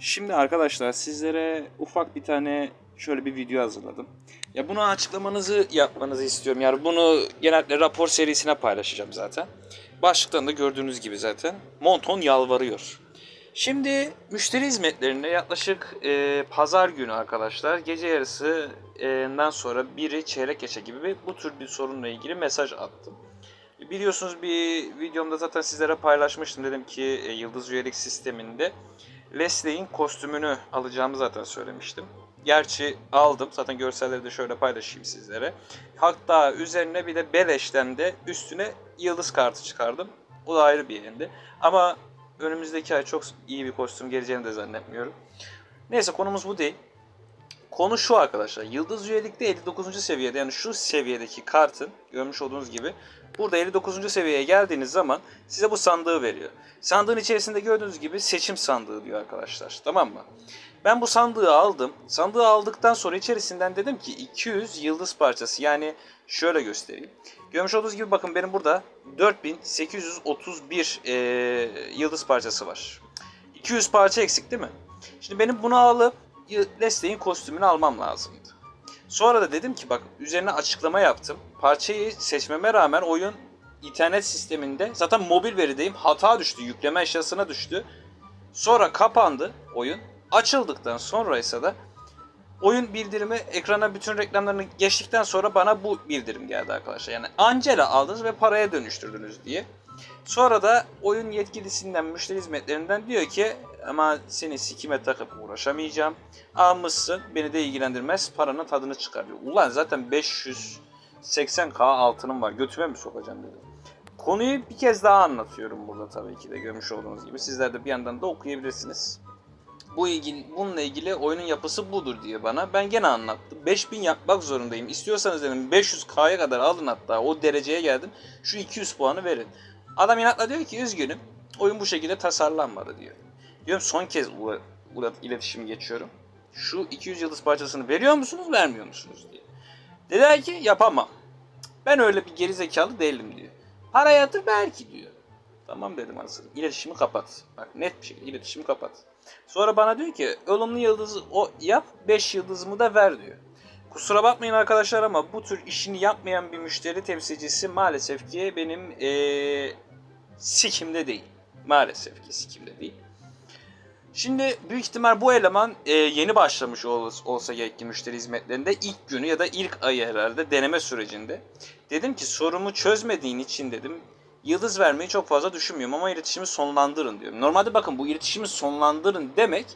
Şimdi arkadaşlar sizlere ufak bir tane şöyle bir video hazırladım. Ya bunu açıklamanızı yapmanızı istiyorum. Yani bunu genellikle rapor serisine paylaşacağım zaten. Başlıktan da gördüğünüz gibi zaten. Monton yalvarıyor. Şimdi müşteri hizmetlerinde yaklaşık e, pazar günü arkadaşlar gece yarısından sonra biri çeyrek geçe gibi bu tür bir sorunla ilgili mesaj attım. Biliyorsunuz bir videomda zaten sizlere paylaşmıştım. Dedim ki e, Yıldız üyelik sisteminde Leslie'in kostümünü alacağımı zaten söylemiştim. Gerçi aldım. Zaten görselleri de şöyle paylaşayım sizlere. Hatta üzerine bir de Beleş'ten de üstüne yıldız kartı çıkardım. O da ayrı bir yerinde. Ama önümüzdeki ay çok iyi bir kostüm geleceğini de zannetmiyorum. Neyse konumuz bu değil. Konu şu arkadaşlar. Yıldız üyelikte 59. seviyede yani şu seviyedeki kartın görmüş olduğunuz gibi burada 59. seviyeye geldiğiniz zaman size bu sandığı veriyor. Sandığın içerisinde gördüğünüz gibi seçim sandığı diyor arkadaşlar. Tamam mı? Ben bu sandığı aldım. Sandığı aldıktan sonra içerisinden dedim ki 200 yıldız parçası yani şöyle göstereyim. Görmüş olduğunuz gibi bakın benim burada 4831 eee, yıldız parçası var. 200 parça eksik değil mi? Şimdi benim bunu alıp Leslie'in kostümünü almam lazımdı. Sonra da dedim ki bak üzerine açıklama yaptım. Parçayı seçmeme rağmen oyun internet sisteminde zaten mobil verideyim hata düştü yükleme eşyasına düştü. Sonra kapandı oyun. Açıldıktan sonra ise de oyun bildirimi ekrana bütün reklamlarını geçtikten sonra bana bu bildirim geldi arkadaşlar. Yani Angela aldınız ve paraya dönüştürdünüz diye. Sonra da oyun yetkilisinden, müşteri hizmetlerinden diyor ki ama seni sikime takıp uğraşamayacağım. Almışsın, beni de ilgilendirmez, paranın tadını çıkarıyor. Ulan zaten 580k altınım var, götüme mi sokacağım dedim. Konuyu bir kez daha anlatıyorum burada tabii ki de görmüş olduğunuz gibi. Sizler de bir yandan da okuyabilirsiniz. Bu ilgili, bununla ilgili oyunun yapısı budur diye bana. Ben gene anlattım. 5000 yapmak zorundayım. İstiyorsanız dedim 500k'ya kadar alın hatta o dereceye geldim. Şu 200 puanı verin. Adam inatla diyor ki üzgünüm. Oyun bu şekilde tasarlanmadı diyor. Diyorum son kez ula- ula- iletişim geçiyorum. Şu 200 yıldız parçasını veriyor musunuz vermiyor musunuz diye. Dediler ki yapamam. Ben öyle bir gerizekalı değilim diyor. Para yatır belki diyor. Tamam dedim anasını. İletişimi kapat. Bak net bir şekilde iletişimi kapat. Sonra bana diyor ki olumlu yıldızı o yap 5 yıldızımı da ver diyor. Kusura bakmayın arkadaşlar ama bu tür işini yapmayan bir müşteri temsilcisi maalesef ki benim eee sikimde değil. Maalesef ki sikimde değil. Şimdi büyük ihtimal bu eleman eee, yeni başlamış ol- olsa gerek ki müşteri hizmetlerinde ilk günü ya da ilk ayı herhalde deneme sürecinde. Dedim ki sorumu çözmediğin için dedim yıldız vermeyi çok fazla düşünmüyorum ama iletişimi sonlandırın diyorum. Normalde bakın bu iletişimi sonlandırın demek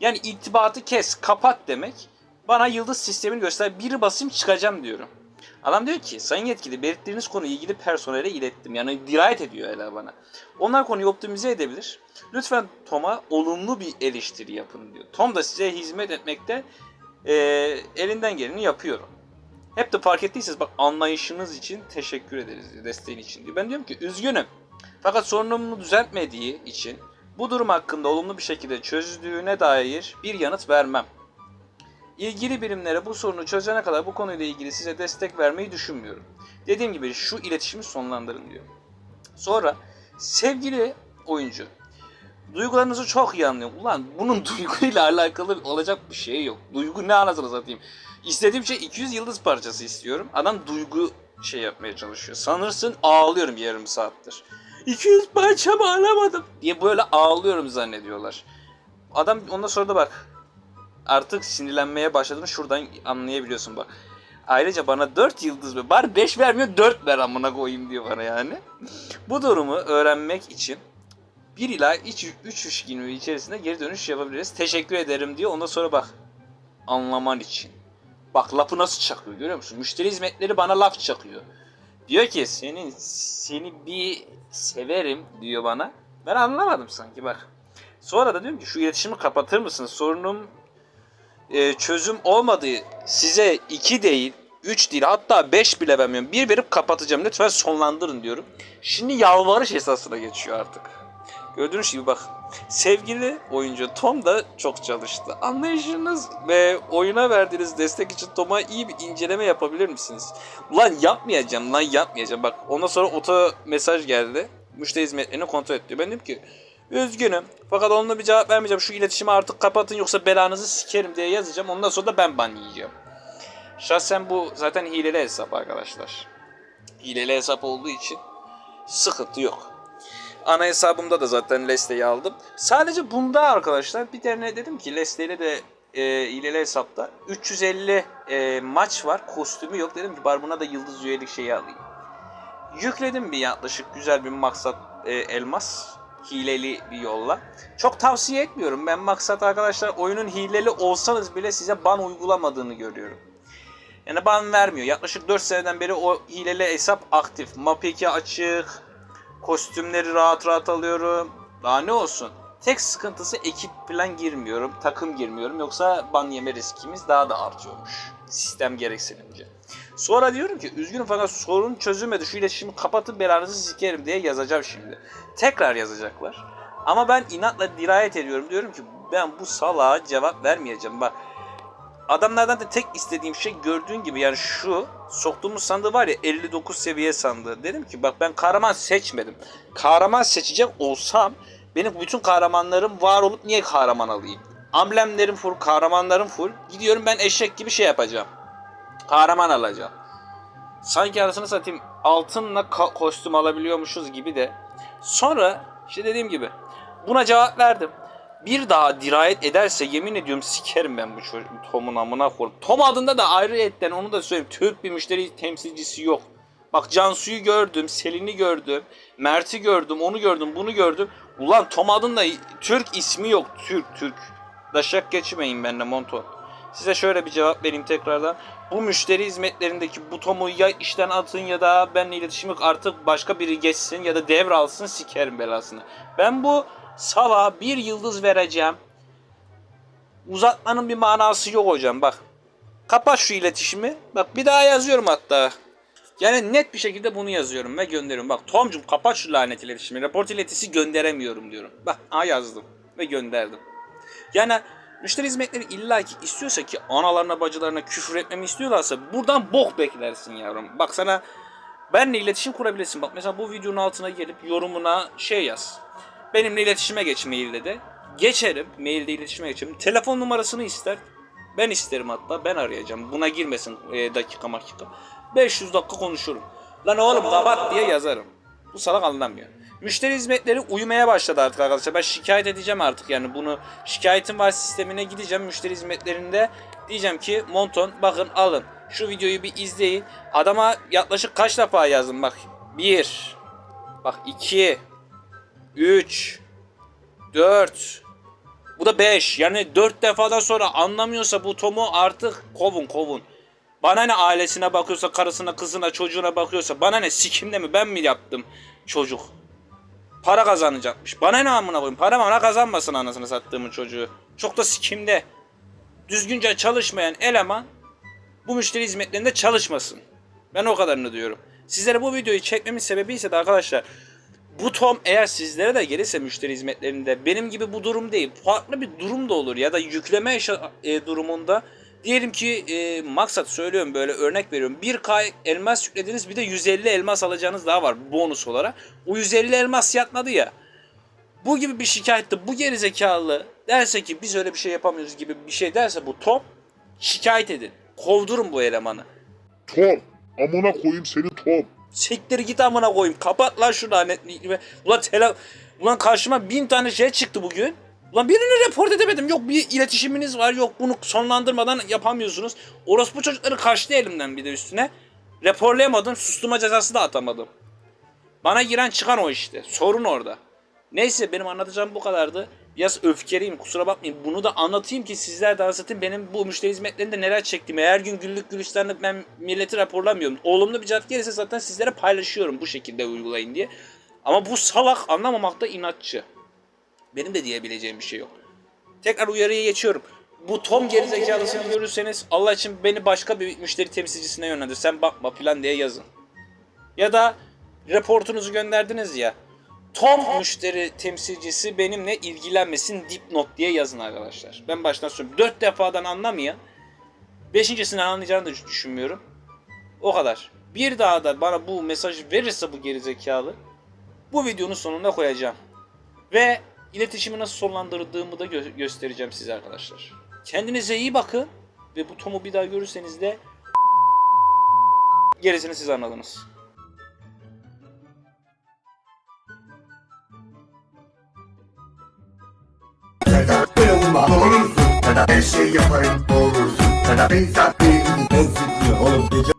yani irtibatı kes, kapat demek. Bana yıldız sistemini göster, biri basayım çıkacağım diyorum. Adam diyor ki sayın yetkili belirttiğiniz konuyu ilgili personele ilettim. Yani dirayet ediyor hala bana. Onlar konuyu optimize edebilir. Lütfen Tom'a olumlu bir eleştiri yapın diyor. Tom da size hizmet etmekte eee, elinden geleni yapıyor. Hep de fark ettiyseniz bak anlayışınız için teşekkür ederiz desteğin için diyor. Ben diyorum ki üzgünüm. Fakat sorunumu düzeltmediği için bu durum hakkında olumlu bir şekilde çözdüğüne dair bir yanıt vermem. İlgili birimlere bu sorunu çözene kadar bu konuyla ilgili size destek vermeyi düşünmüyorum. Dediğim gibi şu iletişimi sonlandırın diyor. Sonra sevgili oyuncu duygularınızı çok iyi anlıyorum. Ulan bunun duyguyla alakalı olacak bir şey yok. Duygu ne anasını satayım. İstediğim şey 200 yıldız parçası istiyorum. Adam duygu şey yapmaya çalışıyor. Sanırsın ağlıyorum yarım saattir. 200 parça mı alamadım diye böyle ağlıyorum zannediyorlar. Adam ondan sonra da bak artık sinirlenmeye başladığını şuradan anlayabiliyorsun bak. Ayrıca bana 4 yıldız ver. Bari 5 vermiyor 4 ver amına koyayım diyor bana yani. Bu durumu öğrenmek için 1 ila 3 iş günü içerisinde geri dönüş yapabiliriz. Teşekkür ederim diyor. Ondan sonra bak anlaman için. Bak lafı nasıl çakıyor görüyor musun? Müşteri hizmetleri bana laf çakıyor. Diyor ki senin seni bir severim diyor bana. Ben anlamadım sanki bak. Sonra da diyorum ki şu iletişimi kapatır mısınız? Sorunum e, çözüm olmadığı size 2 değil 3 değil hatta 5 bile vermiyorum. Bir verip kapatacağım. Lütfen sonlandırın diyorum. Şimdi yalvarış esasına geçiyor artık. Gördüğünüz gibi bak. Sevgili oyuncu Tom da çok çalıştı. Anlayışınız ve oyuna verdiğiniz destek için Tom'a iyi bir inceleme yapabilir misiniz? Lan yapmayacağım lan yapmayacağım. Bak ondan sonra oto mesaj geldi. Müşteri hizmetlerini kontrol et. Ben dedim ki Üzgünüm. Fakat onunla bir cevap vermeyeceğim. Şu iletişimi artık kapatın yoksa belanızı sikerim diye yazacağım. Ondan sonra da ben ban yiyeceğim. Şahsen bu zaten hileli hesap arkadaşlar. Hileli hesap olduğu için sıkıntı yok. Ana hesabımda da zaten Leste'yi aldım. Sadece bunda arkadaşlar bir tane dedim ki Leste ile de e, hileli hesapta 350 e, maç var. Kostümü yok. Dedim ki bari buna da yıldız üyelik şeyi alayım. Yükledim bir yaklaşık güzel bir maksat e, elmas. Hileli bir yolla. Çok tavsiye etmiyorum. Ben maksat arkadaşlar oyunun hileli olsanız bile size ban uygulamadığını görüyorum. Yani ban vermiyor. Yaklaşık 4 seneden beri o hileli hesap aktif. Map 2 açık. Kostümleri rahat rahat alıyorum. Daha ne olsun. Tek sıkıntısı ekip falan girmiyorum. Takım girmiyorum. Yoksa ban yeme riskimiz daha da artıyormuş. Sistem gereksinince. Sonra diyorum ki üzgünüm fakat sorun çözülmedi. Şu iletişimi kapatın belanızı sikerim diye yazacağım şimdi. Tekrar yazacaklar. Ama ben inatla dirayet ediyorum. Diyorum ki ben bu salağa cevap vermeyeceğim. Bak adamlardan da tek istediğim şey gördüğün gibi yani şu soktuğumuz sandığı var ya 59 seviye sandığı. Dedim ki bak ben kahraman seçmedim. Kahraman seçecek olsam benim bütün kahramanlarım var olup niye kahraman alayım? Amblemlerim full, kahramanlarım full. Gidiyorum ben eşek gibi şey yapacağım. Kahraman alacağım. Sanki arasını satayım altınla kostüm alabiliyormuşuz gibi de. Sonra işte dediğim gibi buna cevap verdim. Bir daha dirayet ederse yemin ediyorum sikerim ben bu Tom'un amına koyayım. Tom adında da ayrı etten onu da söyleyeyim. Türk bir müşteri temsilcisi yok. Bak Cansu'yu gördüm, Selin'i gördüm, Mert'i gördüm, onu gördüm, bunu gördüm. Ulan Tom adında Türk ismi yok. Türk, Türk. Daşak geçmeyin benimle Monto. Size şöyle bir cevap vereyim tekrardan. Bu müşteri hizmetlerindeki bu Tom'u ya işten atın ya da benimle iletişimi artık başka biri geçsin ya da devralsın sikerim belasını. Ben bu sala bir yıldız vereceğim. Uzatmanın bir manası yok hocam bak. Kapat şu iletişimi. Bak bir daha yazıyorum hatta. Yani net bir şekilde bunu yazıyorum ve gönderiyorum. Bak Tomcum kapat şu lanet iletişimi. Report iletisi gönderemiyorum diyorum. Bak A yazdım ve gönderdim. Yani müşteri hizmetleri illaki istiyorsa ki analarına bacılarına küfür etmemi istiyorlarsa buradan bok beklersin yavrum. Bak sana benimle iletişim kurabilirsin. Bak mesela bu videonun altına gelip yorumuna şey yaz. Benimle iletişime geç mailde de. Geçerim. Mailde iletişime geçerim. Telefon numarasını ister. Ben isterim hatta. Ben arayacağım. Buna girmesin e, dakika makika. 500 dakika konuşurum. Lan oğlum kapat diye yazarım. Bu salak anlamıyor. Müşteri hizmetleri uyumaya başladı artık arkadaşlar. Ben şikayet edeceğim artık yani bunu. Şikayetim var sistemine gideceğim müşteri hizmetlerinde. Diyeceğim ki Monton bakın alın. Şu videoyu bir izleyin. Adama yaklaşık kaç defa yazdım bak. 1 Bak 2 3 4 Bu da 5. Yani 4 defadan sonra anlamıyorsa bu Tom'u artık kovun kovun. Bana ne ailesine bakıyorsa, karısına, kızına, çocuğuna bakıyorsa bana ne sikimde mi ben mi yaptım çocuk? Para kazanacakmış. Bana ne amına koyayım? Para bana kazanmasın anasını sattığımın çocuğu. Çok da sikimde. Düzgünce çalışmayan eleman bu müşteri hizmetlerinde çalışmasın. Ben o kadarını diyorum. Sizlere bu videoyu çekmemin sebebi ise de arkadaşlar bu Tom eğer sizlere de gelirse müşteri hizmetlerinde benim gibi bu durum değil. Farklı bir durum da olur ya da yükleme e, durumunda diyelim ki e, maksat söylüyorum böyle örnek veriyorum. 1K elmas yüklediniz bir de 150 elmas alacağınız daha var bonus olarak. O 150 elmas yatmadı ya. Bu gibi bir şikayette bu gerizekalı derse ki biz öyle bir şey yapamıyoruz gibi bir şey derse bu Tom şikayet edin. Kovdurun bu elemanı. Tom. Amına koyayım seni Tom. Siktir git amına koyayım. Kapat lan şu lanetli. Ulan tele... Ulan karşıma bin tane şey çıktı bugün. Ulan birini report edemedim. Yok bir iletişiminiz var. Yok bunu sonlandırmadan yapamıyorsunuz. Orospu çocukları kaçtı elimden bir de üstüne. Raporlayamadım. Susturma cezası da atamadım. Bana giren çıkan o işte. Sorun orada. Neyse benim anlatacağım bu kadardı. Biraz öfkeliyim kusura bakmayın. Bunu da anlatayım ki sizler de anlatayım. Benim bu müşteri hizmetlerinde neler çektiğimi. Her gün güllük gülistanlık ben milleti raporlamıyorum. Olumlu bir cevap gelirse zaten sizlere paylaşıyorum bu şekilde uygulayın diye. Ama bu salak anlamamakta inatçı. Benim de diyebileceğim bir şey yok. Tekrar uyarıya geçiyorum. Bu Tom gerizekalısını görürseniz Allah için beni başka bir müşteri temsilcisine yönlendir. Sen bakma falan diye yazın. Ya da raportunuzu gönderdiniz ya. Tom müşteri temsilcisi benimle ilgilenmesin dipnot diye yazın arkadaşlar. Ben baştan söylüyorum. Dört defadan anlamayan beşincisinden anlayacağını da düşünmüyorum. O kadar. Bir daha da bana bu mesajı verirse bu gerizekalı bu videonun sonunda koyacağım. Ve iletişimi nasıl sonlandırdığımı da gö- göstereceğim size arkadaşlar. Kendinize iyi bakın ve bu Tom'u bir daha görürseniz de gerisini siz anladınız. Her şey yaparım olursun Sedat Bey zaten Ben oğlum gece